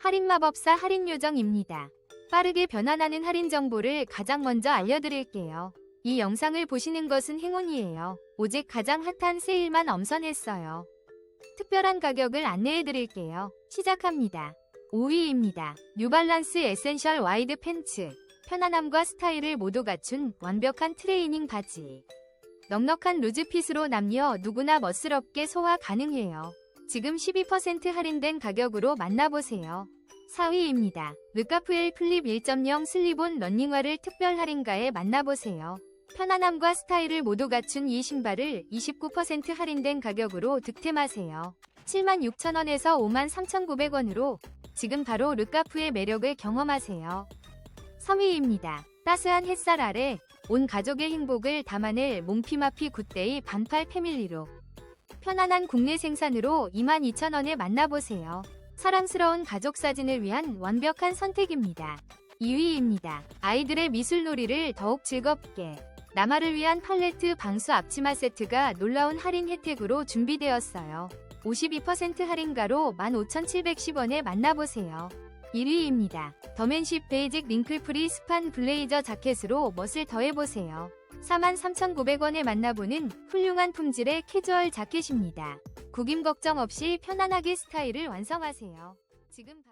할인 마법사 할인 요정입니다. 빠르게 변환하는 할인 정보를 가장 먼저 알려드릴게요. 이 영상을 보시는 것은 행운이에요. 오직 가장 핫한 세일만 엄선했어요. 특별한 가격을 안내해드릴게요. 시작합니다. 5위입니다. 뉴발란스 에센셜 와이드 팬츠. 편안함과 스타일을 모두 갖춘 완벽한 트레이닝 바지. 넉넉한 루즈핏으로 남녀 누구나 멋스럽게 소화 가능해요. 지금 12% 할인된 가격으로 만나보세요. 4위입니다. 르카프엘 플립 1.0 슬리본 런닝화를 특별 할인가에 만나보세요. 편안함과 스타일을 모두 갖춘 이 신발을 29% 할인된 가격으로 득템하세요. 76,000원에서 53,900원으로 지금 바로 르카프의 매력을 경험하세요. 3위입니다. 따스한 햇살 아래 온 가족의 행복을 담아낼 몽피마피 굿데이 반팔 패밀리로 편안한 국내 생산으로 22,000원에 만나보세요. 사랑스러운 가족 사진을 위한 완벽한 선택입니다. 2위입니다. 아이들의 미술놀이를 더욱 즐겁게 남아를 위한 팔레트 방수 앞치마 세트가 놀라운 할인 혜택으로 준비되었어요. 52% 할인가로 15,710원에 만나보세요. 1위입니다. 더맨십 베이직 링클 프리 스판 블레이저 자켓으로 멋을 더해보세요. 43,900원에 만나보는 훌륭한 품질의 캐주얼 자켓입니다. 구김 걱정 없이 편안하게 스타일을 완성하세요. 지금